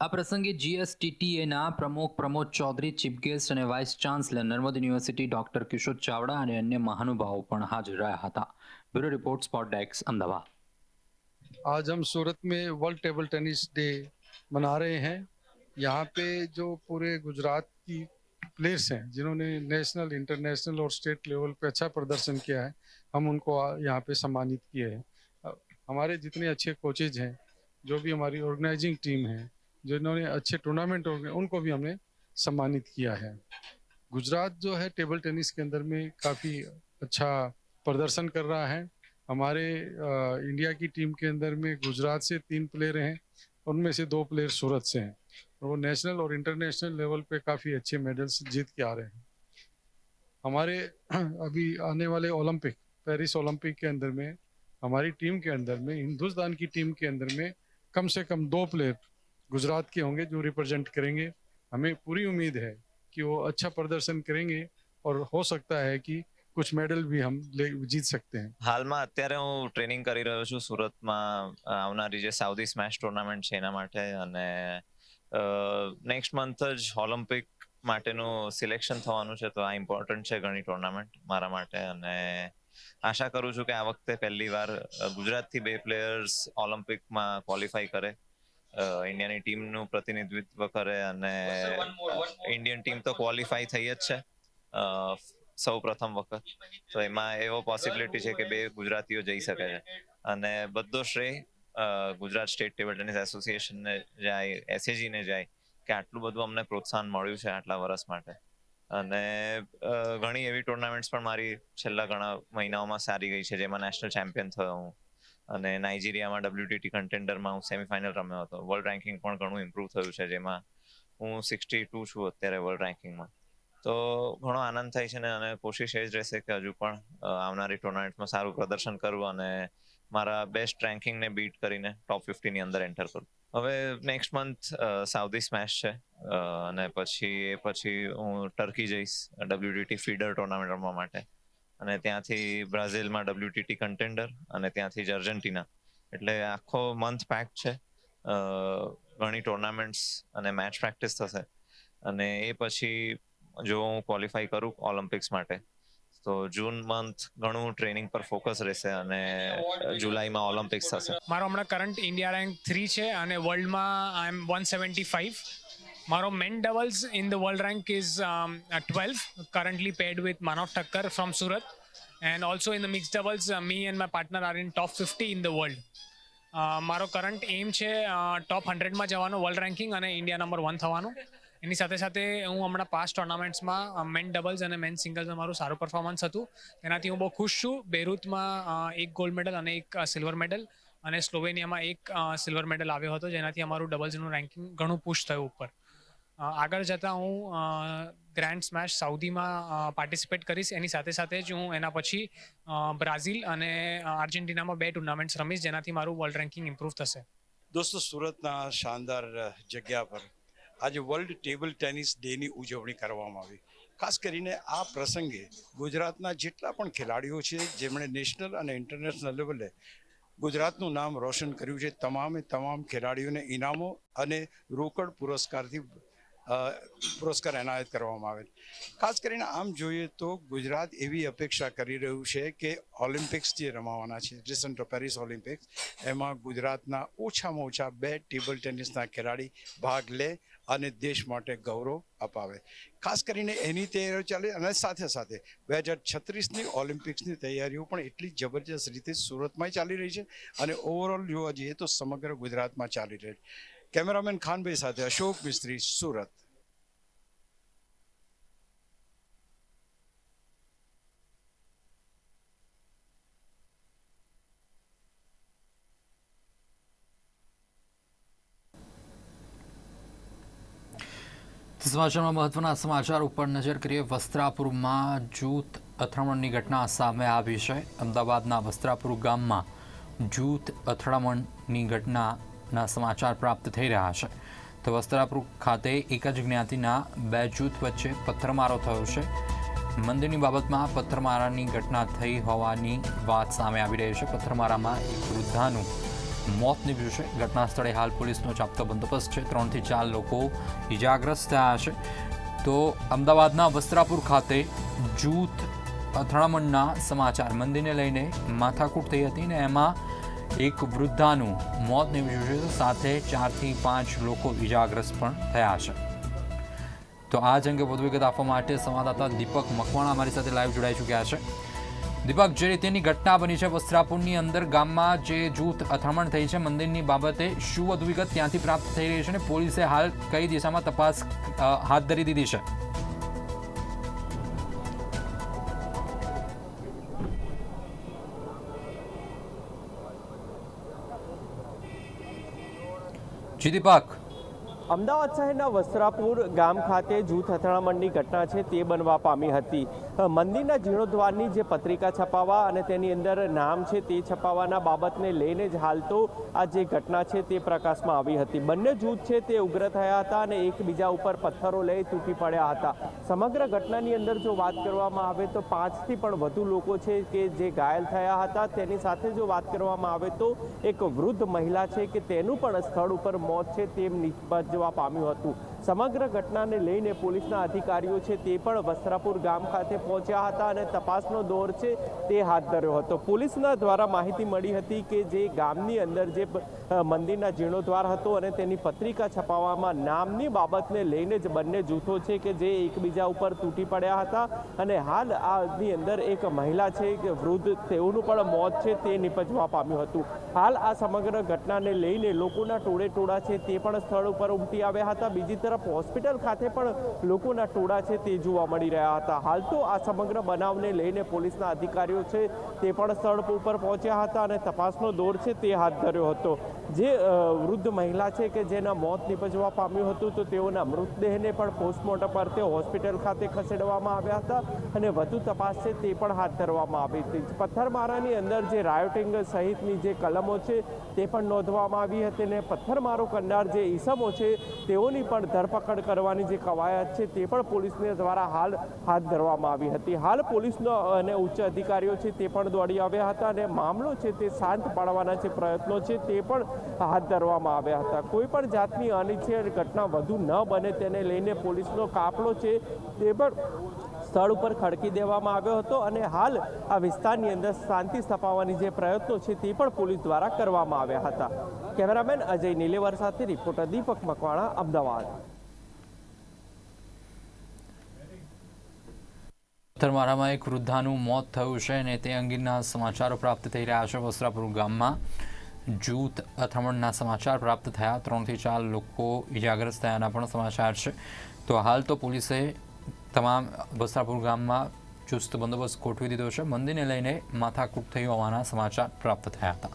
આ પ્રસંગે જીએસટીટીએના પ્રમુખ પ્રમોદ ચૌધરી ચીફ ગેસ્ટ અને vice chancellor Narmad university doctor Kishor Chavda અને અન્ય મહાનુભાવો પણ હાજર રહ્યા હતા bureau report spot desk Ahmedabad आज हम सूरत में वर्ल्ड टेबल टेनिस डे मना रहे हैं यहाँ पे जो पूरे गुजरात की प्लेयर्स हैं जिन्होंने नेशनल इंटरनेशनल और स्टेट लेवल पे अच्छा प्रदर्शन किया है हम उनको आ- यहाँ पे सम्मानित किए हैं अ, हमारे जितने अच्छे कोचेज हैं जो भी हमारी ऑर्गेनाइजिंग टीम है जिन्होंने अच्छे टूर्नामेंट उनको भी हमने सम्मानित किया है। गुजरात जो है टेबल टेनिस के अंदर में काफ़ी अच्छा प्रदर्शन कर रहा है। हमारे इंडिया की टीम के अंदर में गुजरात से तीन प्लेयर हैं, उनमें से दो प्लेयर सूरत से हैं। वो नेशनल और इंटरनेशनल लेवल पे काफ़ी अच्छे मेडल्स जीत के आ रहे हैं। हमारे, अभी आने वाले ओलंपिक पेरिस ओलंपिक के अंदर में, हमारी टीम के अंदर में, हिंदुस्तान की टीम के अंदर में कम से कम दो प्लेयर गुजरात के होंगे जो रिप्रेजेंट करेंगे हमें पूरी उम्मीद है कि वो अच्छा प्रदर्शन करेंगे और हो सकता है कि कुछ मेडल भी हम ले जीत सकते हैं હાલમાં અત્યારે હું ટ્રેનિંગ કરી રહ્યો છું સુરતમાં અ, આવનારી જે સાઉદી સ્મેશ ટુર્નામેન્ટ છે એના માટે અને નેક્સ્ટ મંથ જ ઓલિમ્પિક માટેનું સિલેક્શન થવાનું છે તો આ ઇમ્પોર્ટન્ટ છે ઘણી ટુર્નામેન્ટ મારા માટે અને આશા કરું છું કે આ વખતે પહેલી વાર અ, ગુજરાતથી બે પ્લેયર્સ ઓલિમ્પિકમાં ક્વોલિફાય કરે અ, ઇન્ડિયાની ટીમનું પ્રતિનિધિત્વ કરે અને ઇન્ડિયન ટીમ તો ક્વોલિફાય થઈ જ છે. સૌ પ્રથમ વખત. તો એમાં એવો પોસિબિલિટી છે કે બે ગુજરાતીઓ જઈ શકે છે. અને બધો શ્રેય ગુજરાત સ્ટેટ ટેબલ ટેનિસ એસોસિએશનને જાય એસએજી ને જાય, કે આટલું બધું અમને પ્રોત્સાહન મળ્યું છે આટલા વર્ષ માટે. અને ઘણી એવી ટુર્નામેન્ટ્સ પણ મારી છેલ્લા ઘણા મહિનાઓમાં સારી ગઈ છે, જેમાં નેશનલ ચેમ્પિયન થયો હું. અને નાઇજીરિયામાં ડબ્લ્યુટીટી કન્ટેન્ડરમાં હું સેમીફાઇનલ રમ્યો હતો. વર્લ્ડ રેન્કિંગ પણ ઘણું ઇમ્પ્રૂવ થયું છે, જેમાં હું સિક્સટી ટુ છું અત્યારે વર્લ્ડ રેન્કિંગમાં તો ઘણો આનંદ થાય છે ને, અને કોશિશ એ જ રહેશે કે હજુ પણ આવનારી ટુર્નામેન્ટમાં સારું પ્રદર્શન કરવું અને મારા બેસ્ટ રેન્કિંગને બીટ કરીને ટોપ ફિફ્ટીની અંદર એન્ટર કરું. હવે નેક્સ્ટ મંથ સાઉદી સ્મેશ છે અને પછી એ પછી હું ટર્કી જઈશ ડબ્લ્યુટીટી ફીડર ટુર્નામેન્ટ રમવા માટે. અને ત્યાંથી બ્રાઝિલમાં ડબ્લ્યુટીટી કન્ટેન્ડર અને ત્યાંથી જ અર્જેન્ટિના. એટલે આખો મંથ પેક છે. ઘણી ટુર્નામેન્ટ્સ અને મેચ પ્રેક્ટિસ થશે. અને એ પછી જો હું ક્વોલિફાય કરું ઓલિમ્પિક્સ માટે, તો જૂન મંથ ઘણું ટ્રેનિંગ પર ફોકસ રહેશે અને જુલાઈમાં ઓલિમ્પિક્સ થશે. મારો હમણાં કરંટ ઇન્ડિયા રેન્ક થ્રી છે અને વર્લ્ડમાં આઈ એમ વન સેવન્ટી મારો men doubles in the world rank is twelve currently paired with Manav Thakkar from Surat and also in the mixed doubles me and my partner are in top fifty in the world મારો current એમ છે top હંડ્રેડમાં જવાનો world ranking અને India number one થવાનું. એની સાથે સાથે હું હમણાં પાસ્ટ ટુર્નામેન્ટ્સમાં મેન ડબલ્સ અને મેન સિંગલ્સમાં મારું સારું પરફોર્મન્સ હતું. તેનાથી હું બહુ ખુશ છું. બેરુતમાં એક ગોલ્ડ મેડલ અને એક સિલ્વર મેડલ અને સ્લોવેનિયામાં એક સિલ્વર મેડલ આવ્યો હતો, જેનાથી અમારું ડબલ્સનું રેન્કિંગ ઘણું પુશ થયું ઉપર. આગળ જતાં હું ગ્રાન્ડ સ્મેશ સાઉદીમાં પાર્ટિસિપેટ કરીશ. એની સાથે સાથે જ હું એના પછી બ્રાઝિલ અને આર્જેન્ટિનામાં બે ટુર્નામેન્ટ્સ રમીશ, જેનાથી મારું વર્લ્ડ રેન્કિંગ ઇમ્પ્રૂવ થશે. દોસ્તો, સુરતના શાનદાર જગ્યા પર આજે વર્લ્ડ ટેબલ ટેનિસ ડેની ઉજવણી કરવામાં આવી. ખાસ કરીને આ પ્રસંગે ગુજરાતના જેટલા પણ ખેલાડીઓ છે, જેમણે નેશનલ અને ઇન્ટરનેશનલ લેવલે ગુજરાતનું નામ રોશન કર્યું છે, તમામે તમામ ખેલાડીઓને ઇનામો અને રોકડ પુરસ્કારથી પુરસ્કાર એનાયત કરવામાં આવેલ. ખાસ કરીને આમ જોઈએ તો ગુજરાત એવી અપેક્ષા કરી રહ્યું છે કે ઓલિમ્પિક્સ જે રમાવાના છે રિસન્ટ પેરિસ ઓલિમ્પિક્સ એમાં ગુજરાતના ઓછામાં ઓછા બે ટેબલ ટેનિસના ખેલાડી ભાગ લે અને દેશ માટે ગૌરવ અપાવે. ખાસ કરીને એની તૈયારીઓ ચાલે અને સાથે સાથે બે હજાર છત્રીસની ઓલિમ્પિક્સની તૈયારીઓ પણ એટલી જબરજસ્ત રીતે સુરતમાં ચાલી રહી છે અને ઓવરઓલ જોવા જઈએ તો સમગ્ર ગુજરાતમાં ચાલી રહી છે. કેમેરામેન ખાનભાઈ સાથે અશોક મિસ્ત્રી સુરત સમાચારમાં મહત્વના સમાચાર ઉપર નજર કરીએ. વસ્ત્રાપુરમાં જૂથ અથડામણની ઘટના સામે આવી છે. અમદાવાદના વસ્ત્રાપુર ગામમાં જૂથ અથડામણની ઘટનાના સમાચાર પ્રાપ્ત થઈ રહ્યા છે. તો વસ્ત્રાપુર ખાતે એક જ જ્ઞાતિના બે જૂથ વચ્ચે પથ્થરમારો થયો છે. મંદિરની બાબતમાં પથ્થરમારાની ઘટના થઈ હોવાની વાત સામે આવી રહી છે. પથ્થરમારામાં એક વૃદ્ધાનું મોત નીપજ્યું છે. ઘટના સ્થળે હાલ પોલીસનો ચાપતો બંદોબસ્ત છે. ત્રણથી ચાર લોકો ઇજાગ્રસ્ત થયા છે. તો અમદાવાદના વસ્ત્રાપુર ખાતે જૂથ અથડામણના સમાચાર મંદિરને લઈને માથાકૂટ થઈ હતી ને એમાં એક વૃદ્ધાનું મોત નીપજ્યું છે સાથે ચારથી પાંચ લોકો ઇજાગ્રસ્ત પણ થયા છે. તો આ અંગે વધુ વિગત આપવા માટે સંવાદદાતા દીપક મકવાણા અમારી સાથે લાઈવ જોડાઈ ચૂક્યા છે. દીપક, જે રીતેની ઘટના બની છે, વસ્ત્રાપુરની અંદર ગામમાં જે જૂથ અથડામણ થઈ છે, મંદિરની બાબતે શું વધુ વિગત ત્યાંથી પ્રાપ્ત થઈ રહી છે અને પોલીસે હાલ કઈ દિશામાં તપાસ હાથ ધરી દીધી છે? જી દીપક અમદાવાદ શહેરના વસ્ત્રાપુર ગામ ખાતે જૂથ અથડામણની ઘટના છે તે બનવા પામી હતી. મંદિરના જીર્ણોદ્વારની જે પત્રિકા છપાવવા અને તેની અંદર નામ છે તે છપાવવાના બાબતને લઈને જ હાલ તો આ જે ઘટના છે તે પ્રકાશમાં આવી હતી. બંને જૂથ છે તે ઉગ્ર થયા હતા અને એકબીજા ઉપર પથ્થરો લઈ તૂટી પડ્યા હતા. સમગ્ર ઘટનાની અંદર જો વાત કરવામાં આવે તો પાંચથી પણ વધુ લોકો છે કે જે ઘાયલ થયા હતા. તેની સાથે જો વાત કરવામાં આવે તો એક વૃદ્ધ મહિલા છે કે તેનું પણ સ્થળ ઉપર મોત છે તેમ નિપજવા પામ્યું હતું. સમગ્ર ઘટનાને લઈને પોલીસના અધિકારીઓ છે તે પણ વસ્ત્રાપુર ગામ ખાતે પહોંચ્યા હતા અને તપાસનો દોર છે તે હાથ ધર્યો હતો. પોલીસના દ્વારા માહિતી મળી હતી કે જે ગામની અંદર જે મંદિરના જીર્ણોદ્વાર હતો અને તેની પત્રિકા છપાવવામાં નામની બાબતને લઈને જ બંને જૂથો છે કે જે એકબીજા ઉપર તૂટી પડ્યા હતા અને હાલ આની અંદર એક મહિલા છે કે વૃદ્ધ, તેઓનું પણ મોત છે તે નિપજવા પામ્યું હતું. હાલ આ સમગ્ર ઘટનાને લઈને લોકોના ટોળે ટોળા છે તે પણ સ્થળ ઉપર ઉમટી આવ્યા હતા. બીજી તરફ હોસ્પિટલ ખાતે પણ લોકોના ટોળા છે તે જોવા મળી રહ્યા હતા. હાલ તો આ સમગ્ર બનાવને લઈને પોલીસના અધિકારીઓ છે તે પણ સ્થળ ઉપર પહોંચ્યા હતા અને તપાસનો દોર છે તે હાથ ધર્યો હતો. જે વૃદ્ધ મહિલા છે કે જેના મોત નિપજવા પામ્યું હતું, તો તેઓના મૃતદેહને પણ પોસ્ટમોર્ટમ અર્થે હોસ્પિટલ ખાતે ખસેડવામાં આવ્યા હતા અને વધુ તપાસ છે તે પણ હાથ ધરવામાં આવી હતી. પથ્થરમારાની અંદર જે રાયોટિંગ સહિતની જે કલમો છે તે પણ નોંધવામાં આવી હતી અને પથ્થરમારો કરનાર જે ઈસમો છે તેઓની પણ ધરપકડ કરવાની જે કવાયત છે તે પણ પોલીસને દ્વારા હાલ હાથ ધરવામાં આવી હતી. હાલ પોલીસનો અને ઉચ્ચ અધિકારીઓ છે તે પણ દોડી આવ્યા હતા અને મામલો છે તે શાંત પાડવાના જે પ્રયત્નો છે તે પણ હાથ ધરવામાં આવ્યા હતા. કોઈ પણ જાતની અનિચ્છનીય ઘટના વધુ ન બને તેને લઈને પોલીસનો કાફલો છે તે પણ સ્થળ ઉપર ખડકી દેવામાં આવ્યો હતો અને હાલ આ વિસ્તારની અંદર શાંતિ સ્થપાવવાની જે પ્રયત્નો છે તે પણ પોલીસ દ્વારા કરવામાં આવ્યા હતા. કેમેરામેન અજય નીલેવર સાથે રિપોર્ટર દીપક મકવાણા, અમદાવાદ. પથ્થરમારામાં એક વૃદ્ધાનું મોત થયું છે અને તે અંગેના સમાચારો પ્રાપ્ત થઈ રહ્યા છે વસ્ત્રાપુર ગામમાં. જૂથ અથડામણના સમાચાર પ્રાપ્ત થયા. ત્રણથી ચાર લોકો ઇજાગ્રસ્ત થયાના પણ સમાચાર છે. તો હાલ તો પોલીસે તમામ વસ્ત્રાપુર ગામમાં ચુસ્ત બંદોબસ્ત ગોઠવી દીધો છે. મંદિરને લઈને માથાકૂટ થઈ હોવાના સમાચાર પ્રાપ્ત થયા હતા.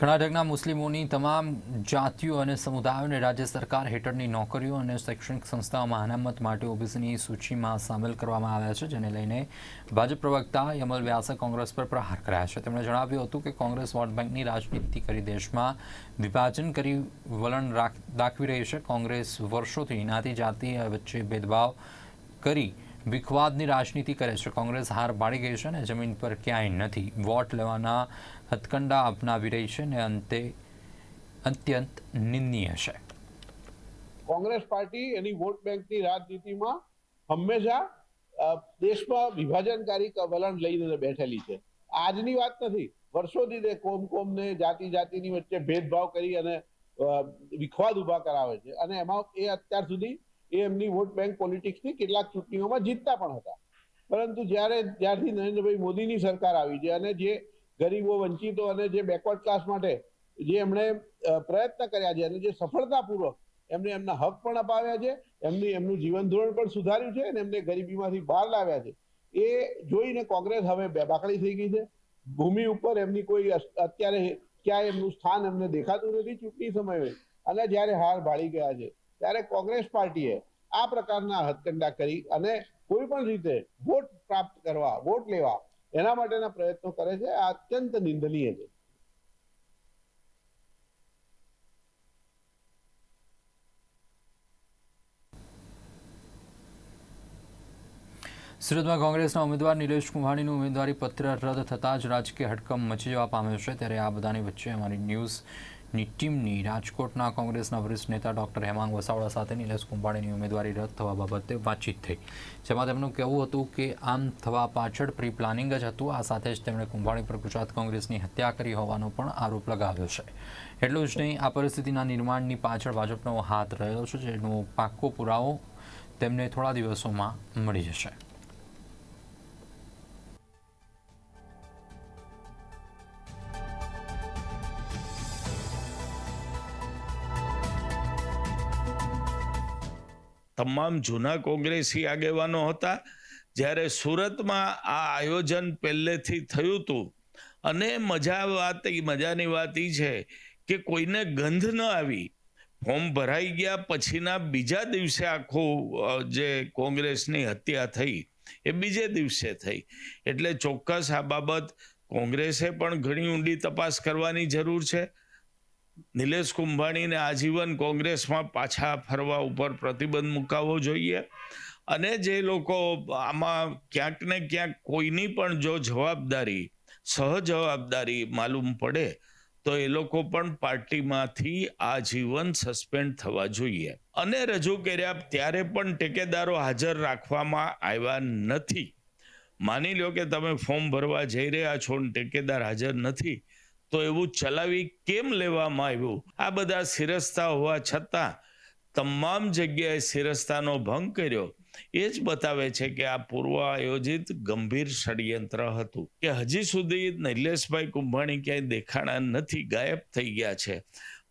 કર્ણાટકના મુસ્લિમોની તમામ જાતિઓ અને સમુદાયોને રાજ્ય સરકાર હેઠળની નોકરીઓ અને શૈક્ષણિક સંસ્થાઓમાં અનામત માટે ઓબીસીની સૂચિમાં સામેલ કરવામાં આવ્યા છે, જેને લઈને ભાજપ પ્રવક્તા યમલ વ્યાસે કોંગ્રેસ પર પ્રહાર કર્યા છે. તેમણે જણાવ્યું હતું કે કોંગ્રેસ વોટ બેંકની રાજનીતિ કરી દેશમાં વિભાજન કરી વલણ દાખવી રહી છે. કોંગ્રેસ વર્ષોથી જ્ઞાતિ જાતિ વચ્ચે ભેદભાવ કરી વિખવાદની રાજનીતિ કરે છે. કોંગ્રેસ હાર બાળી ગઈ છે અને જમીન પર ક્યાંય નથી. વોટ લેવાના હથકંડા અપનાવી રહી છે અને અંતે અત્યંત નિંદનીય છે. કોંગ્રેસ પાર્ટી એની વોટ બેંકની રાજનીતિમાં હંમેશા દેશમાં વિભાજનકારી વલણ લઈને બેઠેલી છે. આજની વાત નથી. વર્ષોથી તે કોમ કોમને, જાતિ જાતિની વચ્ચે ભેદભાવ કરી અને વિખવાદ ઊભા કરાવે છે. અને એમાં એ અત્યાર સુધી એ એમની વોટ બેંક પોલિટિક્સની કેટલાક ચૂંટણીઓમાં જીતતા પણ હતા. પરંતુ જ્યારે જ્યારથી નરેન્દ્રભાઈ મોદીની સરકાર આવી છે અને જે ગરીબો વંચિતો અને જે બેકવર્ડ ક્લાસ માટે જે એમણે પ્રયત્ન કર્યા છે અને જે સફળતાપૂર્વક એમને એમના હક પણ અપાવ્યા છે, એમની, એમનું જીવન ધોરણ પણ સુધાર્યું છે અને એમને ગરીબીમાંથી બહાર લાવ્યા છે. એ જોઈને કોંગ્રેસ હવે બેબાકડી થઈ ગઈ છે. ભૂમિ ઉપર એમની કોઈ અત્યારે ક્યાંય એમનું સ્થાન એમને દેખાતું નથી ચૂંટણી સમયે. અને જ્યારે હાર ભાળી ગયા છે, ત્યારે કોંગ્રેસ પાર્ટીએ આ પ્રકારના હથકંડા કરી અને કોઈ પણ રીતે વોટ પ્રાપ્ત કરવા વોટ લેવા એના માટેના પ્રયત્નો કરે છે. અત્યંત નિંદનીય છે. સુરતમાં કોંગ્રેસના ઉમેદવાર નિલેશ કુંભાણીનું ઉમેદવારી પત્ર રદ થતાં જ રાજકીય હડકંપ મચી જવા પામ્યો છે. ત્યારે આ બધાની વચ્ચે અમારી ન્યૂઝ ન્યૂઝની ટીમની રાજકોટના કોંગ્રેસના વરિષ્ઠ નેતા ડોક્ટર હેમાંગ વસાવડા સાથે નિલેશ કુંભાણીની ઉમેદવારી રદ થવા બાબતે વાતચીત થઈ. જેમાં તેમનું કહેવું હતું કે આમ થવા પાછળ પ્રી પ્લાનિંગ જ હતું. આ સાથે જ તેમણે કુંભાણી પર ગુજરાત કોંગ્રેસની હત્યા કરી હોવાનો પણ આરોપ લગાવ્યો છે. એટલું જ નહીં, આ પરિસ્થિતિના નિર્માણની પાછળ ભાજપનો હાથ રહ્યો છે, જેનો પાક્કો પુરાવો તેમને થોડા દિવસોમાં મળી જશે. તમામ જૂના કોંગ્રેસી આગેવાનો હતા. જ્યારે સુરતમાં આ આયોજન પહેલેથી થયું હતું. અને મજા વાત એ, મજાની વાત એ છે કે કોઈને ગંધ ન આવી. ફોર્મ ભરાઈ ગયા પછીના બીજા દિવસે આખું જે કોંગ્રેસની હત્યા થઈ એ બીજે દિવસે થઈ. એટલે ચોક્કસ આ બાબત કોંગ્રેસે પણ ઘણી ઊંડી તપાસ કરવાની જરૂર છે. નિલેશ કુંભાણીને આજીવન કોંગ્રેસમાં પાછા ફરવા ઉપર પ્રતિબંધ મુકાવવો જોઈએ. અને જે લોકો આમાં ક્યાંક ને ક્યાંક કોઈની પણ જો જવાબદારી, સહજવાબદારી માલુમ પડે, તો એ લોકો પણ પાર્ટીમાંથી આજીવન સસ્પેન્ડ થવા જોઈએ. અને રજૂ કર્યા ત્યારે પણ ટેકેદારો હાજર રાખવામાં આવ્યા નથી. માની લો કે તમે ફોર્મ ભરવા જઈ રહ્યા છો ને ટેકેદાર હાજર નથી તો એવું ચલાવી કેમ લેવામાં આવ્યું? આ બધા શિરસ્તા હોવા છતાં તમામ જગ્યાએ શિરસ્તાનો ભંગ કર્યો. એ જ બતાવે છે કે આ પૂર્વ આયોજિત ગંભીર ષડયંત્ર હતું. કે હજી સુધી નિલેશભાઈ કુંભાણી ક્યાંય દેખાણા નથી, ગાયબ થઈ ગયા છે.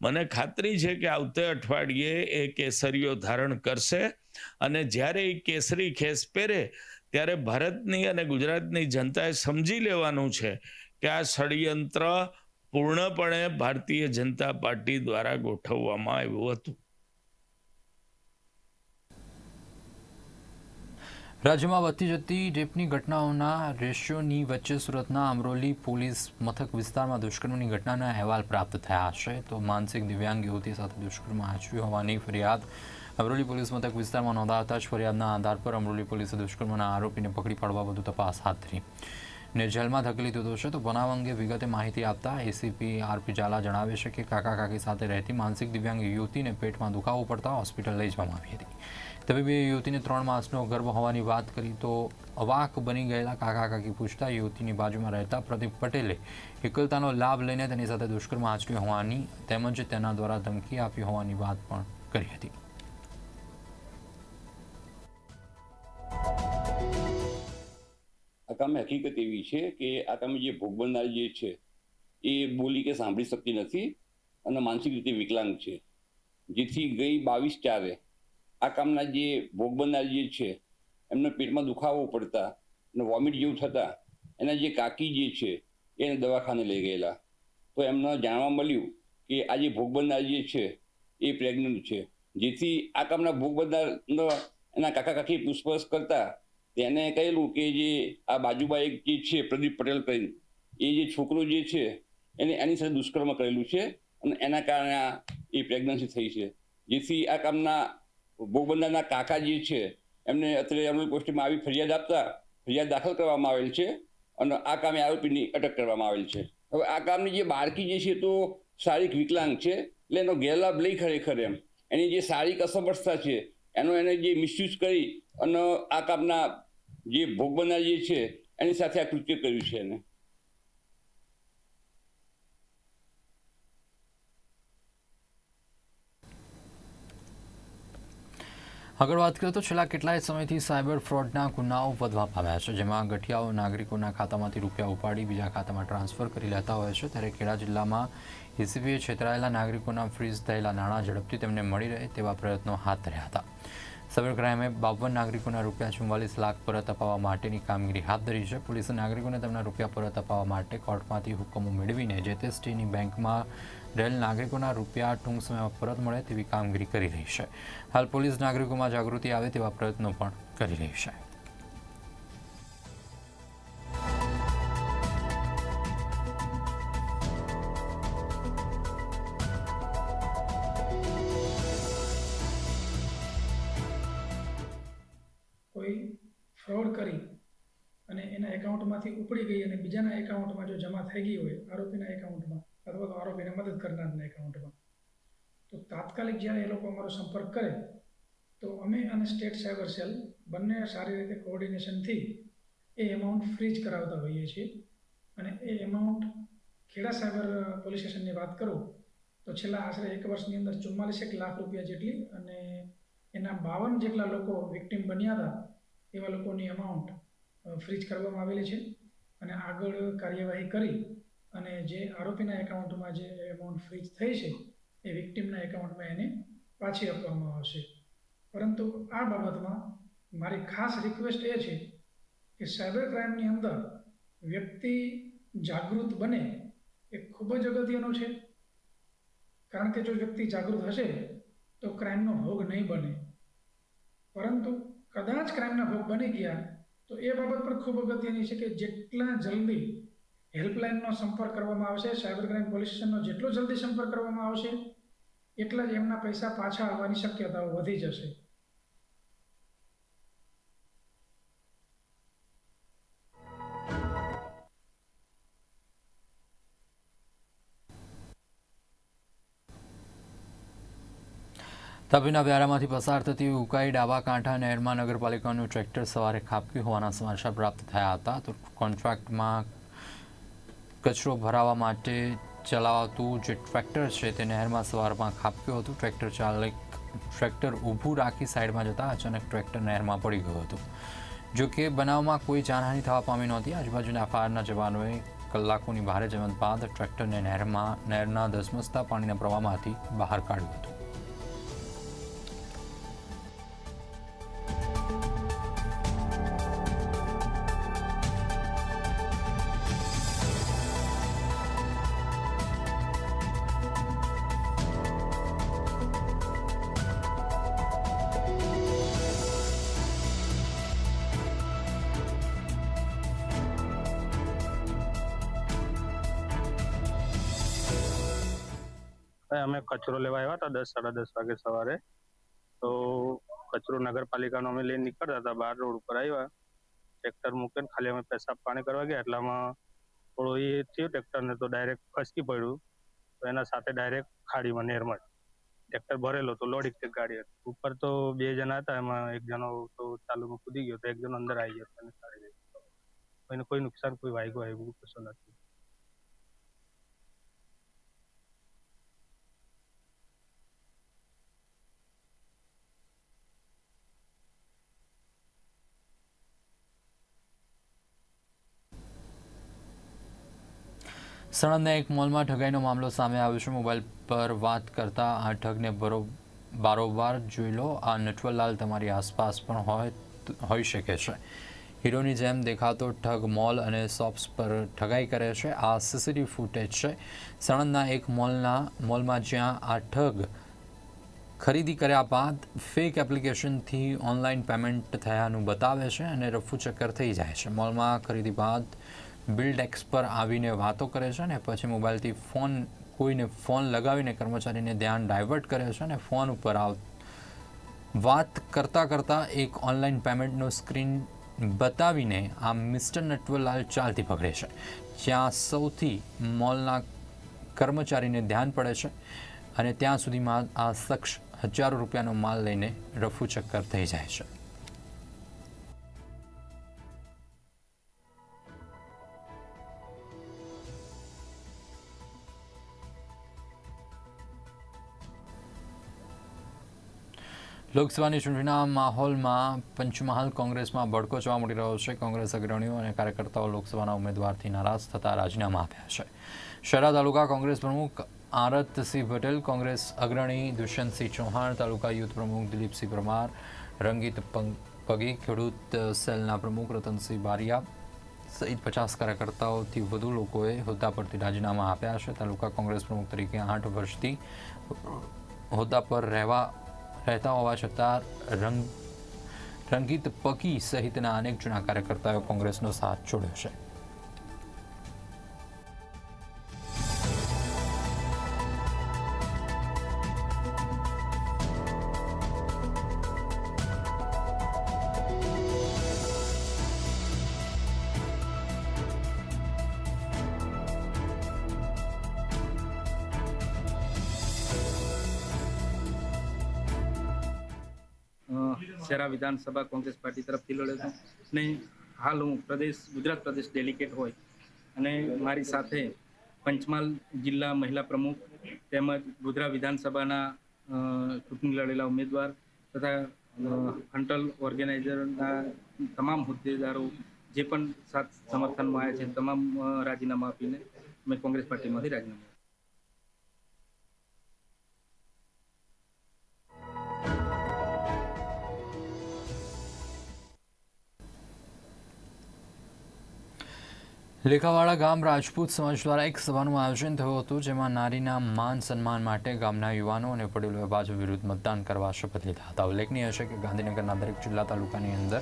મને ખાતરી છે કે આવતે અઠવાડિયે એ કેસરીઓ ધારણ કરશે અને જ્યારે એ કેસરી ખેસ પહેરે ત્યારે ભારતની અને ગુજરાતની જનતાએ સમજી લેવાનું છે કે આ ષડયંત્ર પૂર્ણપણે ભારતીય જનતા પાર્ટી દ્વારા ગોઠવવામાં આવ્યું હતું. રાજ્યમાં વધતી જતી રેપની ઘટનાઓના રેશિયોની વચ્ચે સુરતના અમરોલી પોલીસ મથક વિસ્તારમાં દુષ્કર્મની ઘટનાના અહેવાલ પ્રાપ્ત થયા છે. તો માનસિક દિવ્યાંગ યુવતી સાથે દુષ્કર્મ આચર્યું હોવાની ફરિયાદ અમરોલી પોલીસ મથક વિસ્તારમાં નોંધાતા જ ફરિયાદના આધાર પર અમરોલી પોલીસે દુષ્કર્મના આરોપીને પકડી પાડવા વધુ તપાસ હાથ ધરી. ને જેલમાં ધકેલી દીધો છે. તો બનાવ અંગે વિગતે માહિતી આપતા એસીપી આરપી ઝાલા જણાવે છે કે કાકા કાકી સાથે રહેતી માનસિક દિવ્યાંગ યુવતીને પેટમાં દુખાવો પડતા હોસ્પિટલ લઈ જવામાં આવી હતી. તબીબે યુવતીને ત્રણ માસનો ગર્ભ હોવાની વાત કરી તો અવાક બની ગયેલા કાકા કાકી પૂછતા યુવતીની બાજુમાં રહેતા પ્રદીપ પટેલે એકલતાનો લાભ લઈને તેની સાથે દુષ્કર્મ આચર્યું હોવાની તેમજ તેના દ્વારા ધમકી આપી હોવાની વાત પણ કરી હતી. આ કામે હકીકત એવી છે કે આ તમે જે ભોગ બનનાર જે છે, એ બોલી કે સાંભળી શકતી નથી અને માનસિક રીતે વિકલાંગ છે. જેથી ગઈ બાવીસ ચારે આ કામના જે ભોગ બનનાર જે છે, એમને પેટમાં દુખાવો પડતા અને વોમિટ જેવું થતા એના જે કાકી જે છે, એને દવાખાને લઈ ગયેલા. તો એમને જાણવા મળ્યું કે આ જે ભોગ બનનાર જે છે, એ પ્રેગ્નન્ટ છે. જેથી આ કામના ભોગ બનનાર એના કાકા કાકી પૂછપરછ કરતા તેને કહેલું કે જે આ બાજુમાં એક જે છે, પ્રદીપ પટેલ કરીને, એ જે છોકરો જે છે, એને એની સાથે દુષ્કર્મ કરેલું છે અને એના કારણે આ એ પ્રેગ્નન્સી થઈ છે. જેથી આ કામના ભોગ કાકા જે છે, એમને અત્યારે અમૃત પોસ્ટમાં આવી ફરિયાદ આપતા, ફરિયાદ દાખલ કરવામાં આવેલ છે અને આ કામે આરોપીની અટક કરવામાં આવેલ છે. હવે આ કામની જે બાળકી જે છે તો શારીરિક વિકલાંગ છે, એટલે એનો ગેરલાભ લઈ ખરેખર એમ. એની જે શારીરિક અસમર્થતા છે, એનો એને જે મિસયુઝ કરી અને આ કામના જે ભોગ બનાવીએ જે છે એની સાથે આ કૃત્ય કર્યું છે એને. આગળ વાત કરીએ તો છેલ્લા કેટલાય સમયથી સાયબર ફ્રોડના ગુનાઓ વધવા પામ્યા છે, જેમાં ગઠિયાઓ નાગરિકોના ખાતામાંથી રૂપિયા ઉપાડી બીજા ખાતામાં ટ્રાન્સફર કરી લેતા હોય છે. ત્યારે ખેડા જિલ્લામાં એસીબીએ છેતરાયેલા નાગરિકોના ફ્રીઝ થયેલા નાણાં ઝડપથી તેમને મળી રહે તેવા પ્રયત્નો હાથ ધર્યા હતા. સાયબર ક્રાઇમે બાવન નાગરિકોના રૂપિયા ચુમ્માલીસ લાખ પરત અપાવવા માટેની કામગીરી હાથ ધરી છે. પોલીસે નાગરિકોને તેમના રૂપિયા પરત અપાવવા માટે કોર્ટમાંથી હુકમો મેળવીને જે તે સ્ટેની બેંકમાં રહેલ નાગરિકોના રૂપિયા ટૂંક સમયમાં પરત મળે તેવી કામગીરી કરી રહી છે. હાલ પોલીસ નાગરિકોમાં જાગૃતિ આવે તેવા પ્રયત્નો પણ કરી રહી છે. એકાઉન્ટમાં જો જમા થઈ ગઈ હોય, આરોપીના એકાઉન્ટમાં અથવા તો આરોપીને મદદ કરનારના એકાઉન્ટમાં તો તાત્કાલિક જ્યારે એ લોકો અમારો સંપર્ક કરે, તો અમે અને સ્ટેટ સાયબર સેલ બંને સારી રીતે કોઓર્ડિનેશનથી એ એમાઉન્ટ ફ્રીજ કરાવતા હોઈએ છીએ. અને એ એમાઉન્ટ ખેડા સાયબર પોલીસ સ્ટેશનની વાત કરું, તો છેલ્લા આશરે એક વર્ષની અંદર ચુમ્માલીસેક લાખ રૂપિયા જેટલી અને એના બાવન જેટલા લોકો વિક્ટીમ બન્યા હતા, એવા લોકોની અમાઉન્ટ ફ્રીજ કરવામાં આવેલી છે. અને આગળ કાર્યવાહી કરી અને જે આરોપીના એકાઉન્ટમાં જે એમાઉન્ટ ફ્રીજ થઈ છે, એ વિક્ટીમના એકાઉન્ટમાં એને પાછી આપવામાં આવશે. પરંતુ આ બાબતમાં મારી ખાસ રિક્વેસ્ટ એ છે કે સાયબર ક્રાઇમની અંદર વ્યક્તિ જાગૃત બને એ ખૂબ જ અગત્યનું છે. કારણ કે જો વ્યક્તિ જાગૃત હશે, તો ક્રાઇમનો ભોગ નહીં બને. પરંતુ કદાચ ક્રાઇમના ભોગ બની ગયા તો એ બાબત પણ ખૂબ અગત્યની છે કે જેટલા જલ્દી હેલ્પલાઇનનો સંપર્ક કરવામાં આવશે, સાયબર ક્રાઇમ પોલીસ સ્ટેશનનો જેટલો જલ્દી સંપર્ક કરવામાં આવશે, એટલા જ એમના પૈસા પાછા આવવાની શક્યતાઓ વધી જશે. તાપીના વ્યારામાંથી પસાર થતી ઉકાઈ ડાબા કાંઠા નહેરમાં નગરપાલિકાનું ટ્રેક્ટર સવારે ખાબક્યું હોવાના સમાચાર પ્રાપ્ત થયા હતા. તો કોન્ટ્રાક્ટમાં કચરો ભરાવા માટે ચલાવાતું જે ટ્રેક્ટર છે તે નહેરમાં સવારમાં ખાબક્યું હતું. ટ્રેક્ટર ચાલક, ટ્રેક્ટર ઊભું રાખી સાઈડમાં જતાં અચાનક ટ્રેક્ટર નહેરમાં પડી ગયું હતું. જોકે બનાવમાં કોઈ જાનહાનિ થવા પામી નહોતી. આજુબાજુના ફાયરના જવાનોએ કલાકોની ભારે જમત બાદ ટ્રેક્ટરને નહેરમાં નહેરના ધસમસતા પાણીના પ્રવાહમાંથી બહાર કાઢ્યું હતું. કચરો લેવા આવ્યા હતા દસ, સાડા દસ વાગે સવારે. તો કચરો નગરપાલિકાનો અમે લઈને નીકળતા હતા, બહાર રોડ ઉપર આવ્યા. ટ્રેક્ટર મૂકીને ખાલી અમે પેશાબ પાણી કરવા ગયા, એટલામાં થોડો એ થયું ટ્રેક્ટરને તો ડાયરેક્ટ ખસકી પડ્યું. તો એના સાથે ડાયરેક્ટ ખાડીમાં નેરમાં ટ્રેક્ટર ભરેલો તો લોડિક તે ગાડી ઉપર તો બે જણા હતા, એમાં એક જણો તો ચાલુમાં કૂદી ગયો, તો એક જણો અંદર આવી ગયો એને કોઈ નુકસાન, કોઈ વાગ્યું આવ્યું કશું નથી. સણંદના એક મોલમાં ઠગાઈનો મામલો સામે આવ્યો છે. મોબાઈલ પર વાત કરતા આ ઠગને બરો, બારોબાર જોઈ લો. આ નટવરલાલ તમારી આસપાસ પણ હોય હોઈ શકે છે. હીરોની જેમ દેખાતો ઠગ મોલ અને શોપ્સ પર ઠગાઈ કરે છે. આ સીસીટીવી ફૂટેજ છે. સણંદના એક મોલના, મોલમાં જ્યાં આ ઠગ ખરીદી કર્યા બાદ ફેક એપ્લિકેશનથી ઓનલાઈન પેમેન્ટ થયાનું બતાવે છે અને રફુ ચક્કર થઈ જાય છે. મોલમાં ખરીદી બાદ બિલ એક્સ પર આવીને વાતો કરે છે ને પછી મોબાઈલથી ફોન, કોઈને ફોન લગાવીને કર્મચારીને ધ્યાન ડાયવર્ટ કરે છે અને ફોન ઉપર આવ, વાત કરતાં કરતાં એક ઓનલાઈન પેમેન્ટનો સ્ક્રીન બતાવીને આ મિસ્ટર નટવરલાલ ચાલતી પકડે છે. જ્યાં સૌથી મોલના કર્મચારીને ધ્યાન પડે છે અને ત્યાં સુધીમાં આ શખ્સ હજારો રૂપિયાનો માલ લઈને રફુ ચક્કર થઈ જાય છે. લોકસભાની ચૂંટણીના માહોલમાં પંચમહાલ કોંગ્રેસમાં ભડકો જોવા મળી રહ્યો છે. કોંગ્રેસ અગ્રણીઓ અને કાર્યકર્તાઓ લોકસભાના ઉમેદવારથી નારાજ થતા રાજીનામા આપ્યા છે. શહેરા તાલુકા કોંગ્રેસ પ્રમુખ આરતસિંહ પટેલ, કોંગ્રેસ અગ્રણી દુષ્યંતસિંહ ચૌહાણ, તાલુકા યુથ પ્રમુખ દિલીપસિંહ પરમાર, રંગીત પગી, ખેડૂત સેલના પ્રમુખ રતનસિંહ બારિયા સહિત પચાસ કાર્યકર્તાઓથી વધુ લોકોએ હોદ્દા પરથી રાજીનામા આપ્યા છે. તાલુકા કોંગ્રેસ પ્રમુખ તરીકે આઠ વર્ષથી હોદ્દા પર રહેવા રહેતા હોવા છતાં રંગ રંગીત પકી સહિતના અનેક જૂના કાર્યકર્તાઓ કોંગ્રેસનો સાથ છોડ્યો છે. વિધાનસભા કોંગ્રેસ પાર્ટી તરફથી લડ્યો છું. ને હાલ હું પ્રદેશ, ગુજરાત પ્રદેશ ડેલિકેટ હોય અને મારી સાથે પંચમહાલ જિલ્લા મહિલા પ્રમુખ તેમજ ગોધરા વિધાનસભાના ચૂંટણી લડેલા ઉમેદવાર તથા હંટલ ઓર્ગેનાઇઝરના તમામ હોદ્દેદારો જે પણ સાથ સમર્થનમાં આવ્યા છે તમામ રાજીનામા આપીને મેં કોંગ્રેસ પાર્ટીમાંથી રાજીનામું લેખાવાડા ગામ રાજપૂત સમાજ દ્વારા એક સભાનું આયોજન થયું હતું, જેમાં નારીના માન સન્માન માટે ગામના યુવાનો અને વડીલોએ ભાજપ વિરુદ્ધ મતદાન કરવા શપથ લીધા હતા. ઉલ્લેખનીય છે કે ગાંધીનગરના દરેક જિલ્લા તાલુકાની અંદર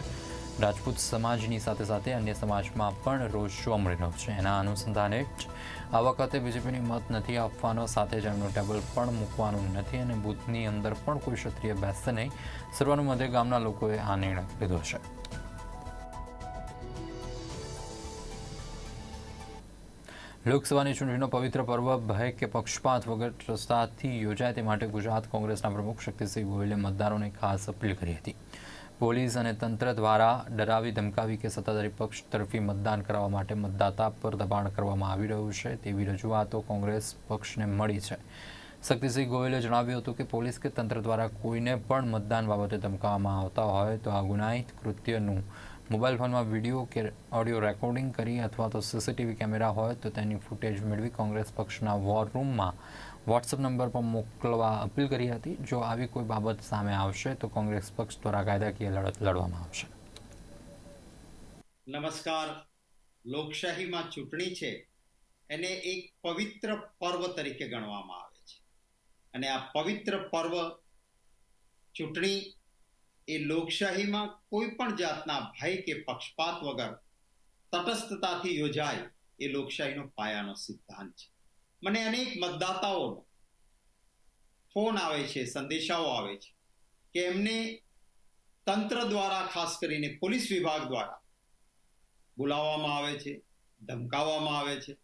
રાજપૂત સમાજની સાથે સાથે અન્ય સમાજમાં પણ રોજ જોવા મળી રહ્યો છે. એના અનુસંધાને આ વખતે બીજેપીની મત નથી આપવાનો, સાથે જ એમનું ટેબલ પણ મૂકવાનું નથી અને બૂથની અંદર પણ કોઈ ક્ષત્રિય બેસશે નહીં. સર્વાનુમતે ગામના લોકોએ આ નિર્ણય લીધો છે. લોકસભાની ચૂંટણીનો પવિત્ર પર્વ, ભય કે પક્ષપાત વગર રસ્તાથી યોજાય તે માટે ગુજરાત કોંગ્રેસના પ્રમુખ શક્તિસિંહ ગોયલે મતદારોને ખાસ અપીલ કરી હતી. પોલીસ અને તંત્ર દ્વારા ડરાવી ધમકાવી કે સત્તાધારી પક્ષ તરફી મતદાન કરવા માટે મતદાતા પર દબાણ કરવામાં આવી રહ્યું છે તેવી રજૂઆતો કોંગ્રેસ પક્ષને મળી છે. શક્તિસિંહ ગોયલે જણાવ્યું હતું કે પોલીસ કે તંત્ર દ્વારા કોઈને પણ મતદાન બાબતે ધમકાવવામાં આવતા હોય તો આ ગુનાહિત કૃત્યનું મોબાઈલ ફોનમાં વીડિયો કે ઓડિયો રેકોર્ડિંગ કરી અથવા તો સીસીટીવી કેમેરા હોય તો તેની ફૂટેજ મેળવી કોંગ્રેસ પક્ષના વોર રૂમમાં વોટ્સઅપ નંબર પર મોકલવા અપીલ કરી હતી. જો આવી કોઈ બાબત સામે આવશે તો કોંગ્રેસ પક્ષ દ્વારા કાયદાકીય લડત લડવામાં આવશે. નમસ્કાર. લોકશાહીમાં ચૂંટણી છે. એને એક પવિત્ર પર્વ તરીકે ગણવામાં આવે છે. અને આ પવિત્ર પર્વ ચૂંટણી એ લોકશાહીમાં કોઈ પણ જાતના ભય કે પક્ષપાત વગર તટસ્થતાથી યોજાય એ લોકશાહીનો પાયાનો સિદ્ધાંત છે. મને અનેક મતદાતાઓ ફોન આવે છે, સંદેશાઓ આવે છે કે એમને તંત્ર દ્વારા ખાસ કરીને પોલીસ વિભાગ દ્વારા બોલાવવામાં આવે છે, ધમકાવવામાં આવે છે,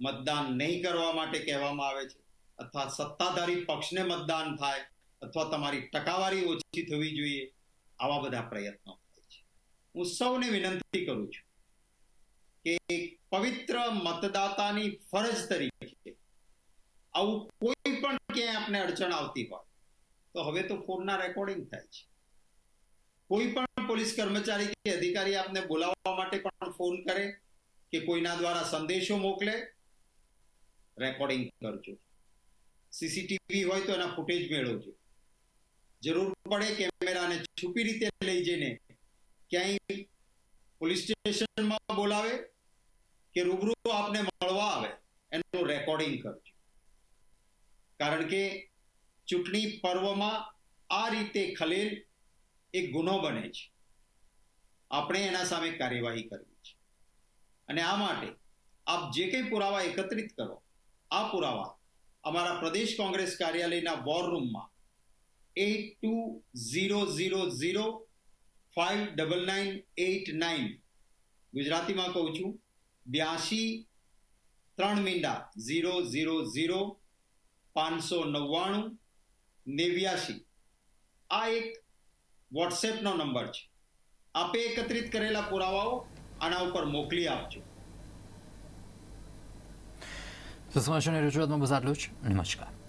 મતદાન નહીં કરવા માટે કહેવામાં આવે છે અથવા સત્તાધારી પક્ષને મતદાન થાય અથવા તમારી ટકાવારી ઓછી થવી જોઈએ આવા બધા પ્રયત્નો થાય છે. હું સૌને વિનંતી કરું છું કે પવિત્ર મતદાતાની ફરજ તરીકે આવું કોઈ પણ ક્યાંય આપને અડચણ આવતી હોય, તો હવે તો ફોનના રેકોર્ડિંગ થાય છે. કોઈ પણ પોલીસ કર્મચારી કે અધિકારી આપને બોલાવવા માટે પણ ફોન કરે કે કોઈના દ્વારા સંદેશો મોકલે રેકોર્ડિંગ કરજો. સીસીટીવી હોય તો એના ફૂટેજ મેળવજો. જરૂર પડે કેમેરાને છુપી રીતે લઈ જઈને ક્યાંય પોલીસ સ્ટેશનમાં બોલાવે કે રૂબરૂ આપને મળવા આવે, એનું રેકોર્ડિંગ કરજો. કારણ કે ચૂંટણી પર્વમાં આ રીતે ખલેલ એક ગુનો બને છે. આપણે એના સામે કાર્યવાહી કરવી છે. અને આ માટે આપ જે કંઈ પુરાવા એકત્રિત કરો, આ પુરાવા અમારા પ્રદેશ કોંગ્રેસ કાર્યાલયના war room eight two zero zero zero five double nine eight nine ગુજરાતીમાં કહું છું બ્યાસી ત્રણ મીંડા ઝીરો ઝીરો ઝીરો પાંચસો નવ્વાણું નેવ્યાશી. આ એક વોટ્સએપનો નંબર છે. આપે એકત્રિત કરેલા પુરાવાઓ આના ઉપર મોકલી આપજો. સમાચારની રજૂઆતમાં બસ આટલું જ. નમસ્કાર.